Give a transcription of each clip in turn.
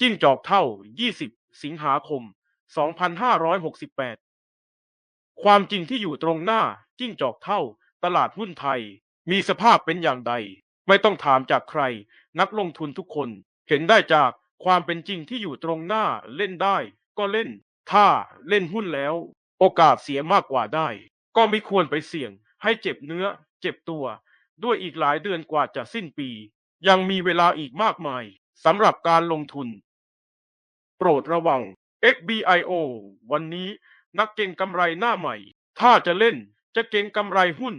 จิ้งจอกเท่า 20 สิงหาคม 2568 ความจริงที่อยู่ตรงหน้าจิ้งจอกเท่า ตลาดหุ้นไทย มีสภาพเป็นอย่างใด ไม่ต้องถามจากใคร นักลงทุนทุกคนเห็นได้จากความเป็นจริงที่อยู่ตรงหน้าเล่นได้ ก็เล่น ถ้าเล่นหุ้นแล้ว โอกาสเสียมากกว่าได้ ก็ไม่ควรไปเสี่ยง ให้เจ็บเนื้อ เจ็บตัว ด้วยอีกหลายเดือนกว่าจะสิ้นปี ยังมีเวลาอีกมากมายสำหรับการลงทุน โปรดระวัง XBIO วันนี้นักเก็งกำไรหน้าใหม่ ถ้าจะเล่นจะเก็งกำไรหุ้น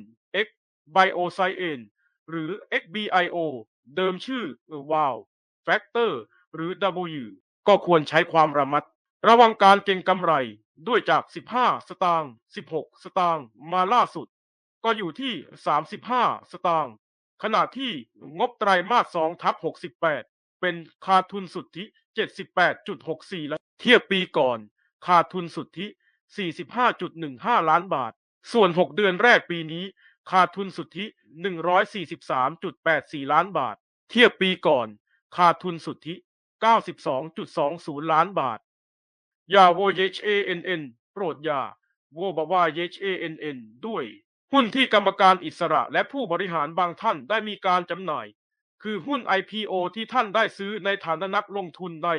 X Bioscience หรือ XBIO เดิมชื่อ WOW Factor หรือ W ก็ควรใช้ความระมัด ระวังการเก็งกำไรด้วยจาก 15 สตางค์ 16 สตางค์มาล่าสุด ก็อยู่ที่ 35 สตางค์ ขณะที่งบไตรมาส2ทับ68 เป็นขาดทุนสุทธิ 78.64และเทียบปีก่อน ขาดทุนสุทธิ 45.15 ล้านบาท ส่วน 6 เดือนแรกปีนี้ ขาดทุนสุทธิ 143.84 ล้านบาท เทียบปีก่อน ขาดทุนสุทธิ 92.20 ล้านบาทอย่าโวเยชเอ็นเอ็นโปรดอย่าโวบว่าเยชเอ็นเอ็นด้วย หุ้นที่กรรมการอิสระและผู้บริหารบางท่านได้มีการจำหน่าย คือหุ้น IPO ที่ท่านได้ซื้อในฐานะนักลงทุนใน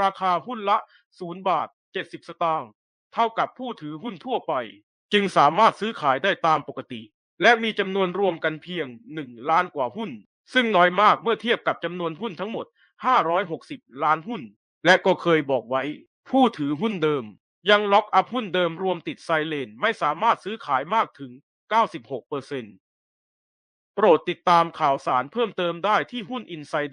ราคาหุ้นละ 0 บาท 70 สตางค์เท่ากับผู้ถือหุ้นทั่วไป จึงสามารถซื้อขายได้ตามปกติ และมีจำนวนรวมกันเพียง 1 ล้านกว่าหุ้น ซึ่งน้อยมากเมื่อเทียบกับจำนวนหุ้นทั้งหมด 560 ล้านหุ้น และก็เคยบอกไว้ ผู้ถือหุ้นเดิม ยังล็อกอัพหุ้นเดิมรวมติดไซเลนไม่สามารถซื้อขายมากถึง 96% โปรดติดตามข่าวสารเพิ่มเติมได้ที่หุ้นอินไซด์